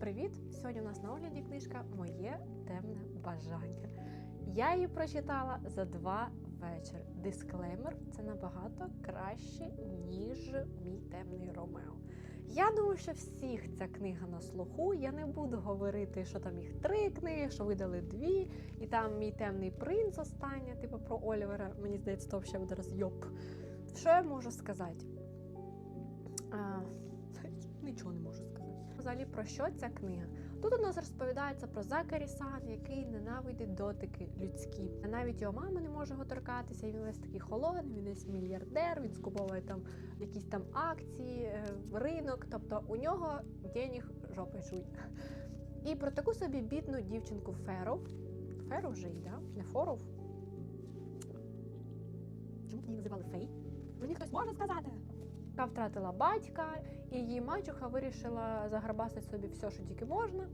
Привіт! Сьогодні у нас на огляді книжка Моє темне бажання. Я її прочитала за два вечори. Дисклеймер це набагато краще, ніж мій темний Ромео. Я думаю, що всіх ця книга на слуху. Я не буду говорити, що там їх три книги, що видали дві, і там мій темний принц остання, типу про Олівера. Мені здається, то ще буде розйоб. Що я можу сказати? А, нічого не можу сказати. Взагалі, про що ця книга? Тут у нас розповідається про Закарі Сан, який ненавидить дотики людські. Навіть його мама не може його торкатися, він весь такий холодний, він весь мільярдер, він скуповує там якісь там акції, е, ринок. Тобто у нього денег жопи жуй. І про таку собі бідну дівчинку Феров. Феров же да? Не Форов. Чому її називали Фей? Мені хтось може сказати? Яка втратила батька, і її мачуха вирішила заграбасити собі все, що тільки можна.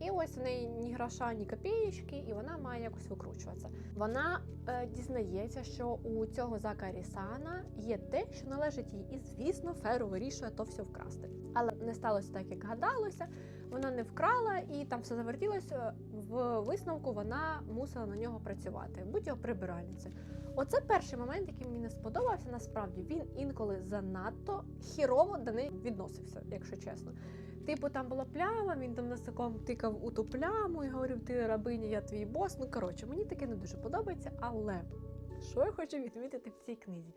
І ось в неї ні гроша, ні копієчки, і вона має якось викручуватися. Вона е, дізнається, що у цього Закарі Сана є те, що належить їй, і звісно, Феру вирішує то все вкрасти. Але не сталося так, як гадалося. Вона не вкрала, і там все завертілося. В висновку вона мусила на нього працювати, будь його прибиральницею. Оце перший момент, який мені не сподобався. Насправді він інколи занадто хірово до неї відносився, якщо чесно. Типу, там була пляма, він там носиком тикав у ту пляму і говорив, ти рабиня, я твій бос. Ну коротше, мені таке не дуже подобається, але що я хочу відмітити в цій книзі?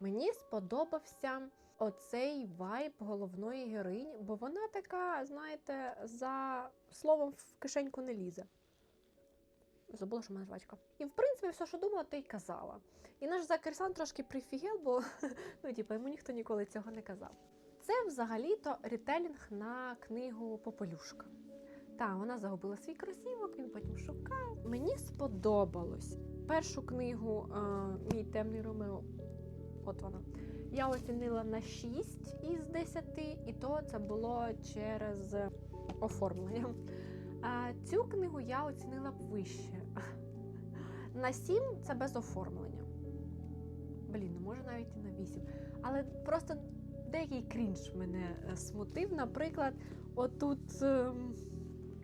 Мені сподобався оцей вайб головної героїні, бо вона така, знаєте, за словом в кишеньку не лізе. Забула, що в мене жвачка. І в принципі, все, що думала, то й казала. І наш Закерсан трошки прифігел, бо ну, типу, йому ніхто ніколи цього не казав. Це взагалі-то ретелінг на книгу Попелюшка. Так, вона загубила свій кросівок, він потім шукав. Мені сподобалось першу книгу е, Мій темний Ромео. От вона. Я оцінила на 6 із 10, і то це було через оформлення. Цю книгу я оцінила б вище. На 7 це без оформлення. Блін, ну може навіть і на 8. Але просто деякий крінж мене е, смутив. Наприклад, отут ем,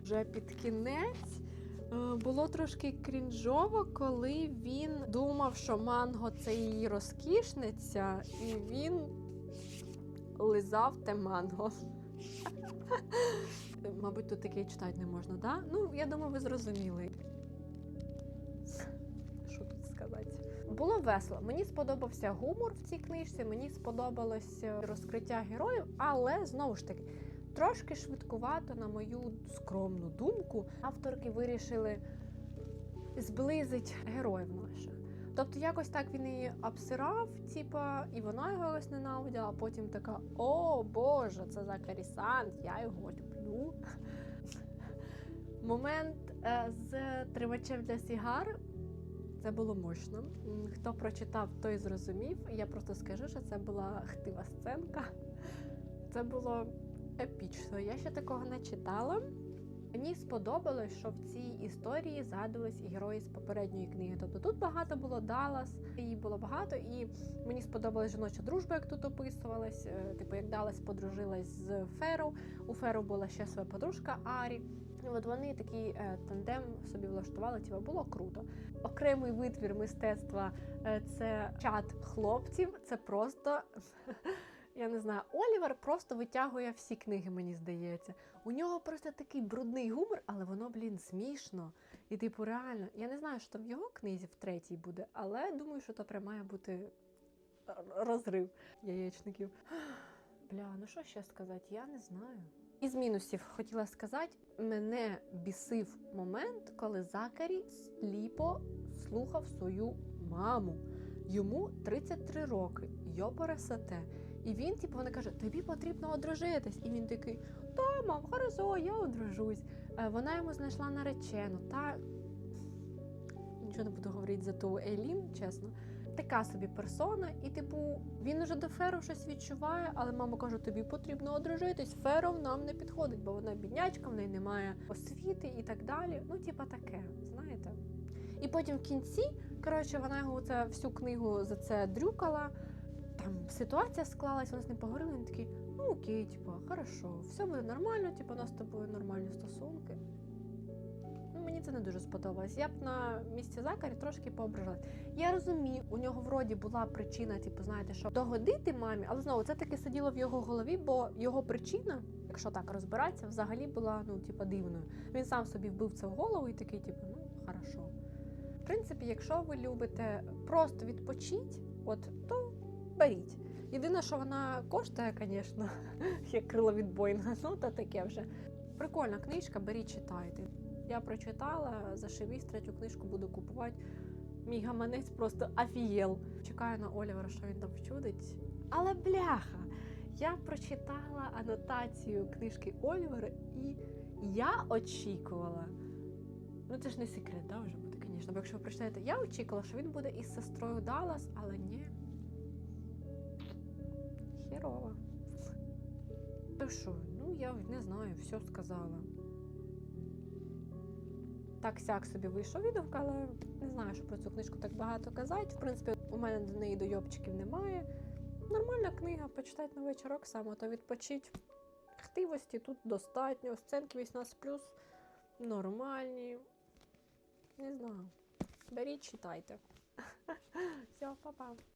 вже під кінець е, було трошки крінжово, коли він думав, що манго це її розкішниця, і він лизав те манго. Мабуть, тут таке читати не можна, да? Ну, я думаю, ви зрозуміли. Було весело. Мені сподобався гумор в цій книжці, мені сподобалось е, розкриття героїв, але знову ж таки, трошки швидкувато, на мою скромну думку, авторки вирішили зблизити героїв наших. Тобто якось так він її обсирав, типа, і вона його ось ненавиділа, а потім така: О Боже, це Закарі Сан, я його люблю. Момент е, з тримачем для сігар. Це було мощно. Хто прочитав, той зрозумів. Я просто скажу, що це була хтива сценка. Це було епічно. Я ще такого не читала. Мені сподобалось, що в цій історії згадувались герої з попередньої книги. Тобто тут багато було Даллас, її було багато, і мені сподобалась жіноча дружба, як тут описувалась. Е, Типу, як Даллас подружилась з Феру. У Феру була ще своя подружка Арі. От вони такий е, тандем собі влаштували, типу, було круто. Окремий витвір мистецтва е, це чат хлопців. Це просто. Я не знаю, Олівер просто витягує всі книги, мені здається. У нього просто такий брудний гумор, але воно, блін, смішно. І, типу, реально, я не знаю, що там в його книзі в третій буде, але думаю, що то прям має бути розрив яєчників. Бля, ну що ще сказати? Я не знаю. Із мінусів хотіла сказати, мене бісив момент, коли Закарі сліпо слухав свою маму. Йому 33 роки, йопоресете. І він, типу, вона каже: тобі потрібно одружитись. І він такий: Та, мам, хорошо, я одружусь. Е, Вона йому знайшла наречену. Та нічого не буду говорити за ту Ейлін, чесно. Така собі персона, і типу, він уже до Феров щось відчуває, але мама каже: тобі потрібно одружитись. Феров нам не підходить, бо вона біднячка, в неї немає освіти і так далі. Ну, типа таке, знаєте. І потім в кінці, коротше, вона його це всю книгу за це дрюкала. Там ситуація склалась, вони з ним поговорили, він такий, Ну окей, типу, хорошо, все буде нормально, типу, у нас з тобою нормальні стосунки. Мені це не дуже сподобалось. Я б на місці Закарі трошки поображалась. Я розумію, у нього вроді була причина, типу, знаєте, що догодити мамі, але знову це таки сиділо в його голові, бо його причина, якщо так розбиратися, взагалі була ну, типу, дивною. Він сам собі вбив це в голову і такий, типу, ну хорошо. В принципі, якщо ви любите просто відпочити, от то беріть. Єдине, що вона коштує, звісно, як крило від Боїнга, ну то таке вже. Прикольна книжка, беріть, читайте. Я прочитала, зашивісь, третю книжку буду купувати. Мій гаманець просто афієл. Чекаю на Олівера, що він там вчудить. Але бляха! Я прочитала анотацію книжки Олівера, і я очікувала. Ну, це ж не секрет, да, вже буде, звісно. Бо якщо ви прочитаєте, я очікувала, що він буде із сестрою Даллас, але ні. Херово. То що, ну я не знаю, все сказала. Так сяк собі вийшов відгук, але не знаю, що про цю книжку так багато казати. В принципі, у мене до неї дойобчиків немає. Нормальна книга, почитати на вечорок саме, то відпочить. Хтивості тут достатньо, сценки 18 нормальні. Не знаю. Беріть, читайте. Все, па-па.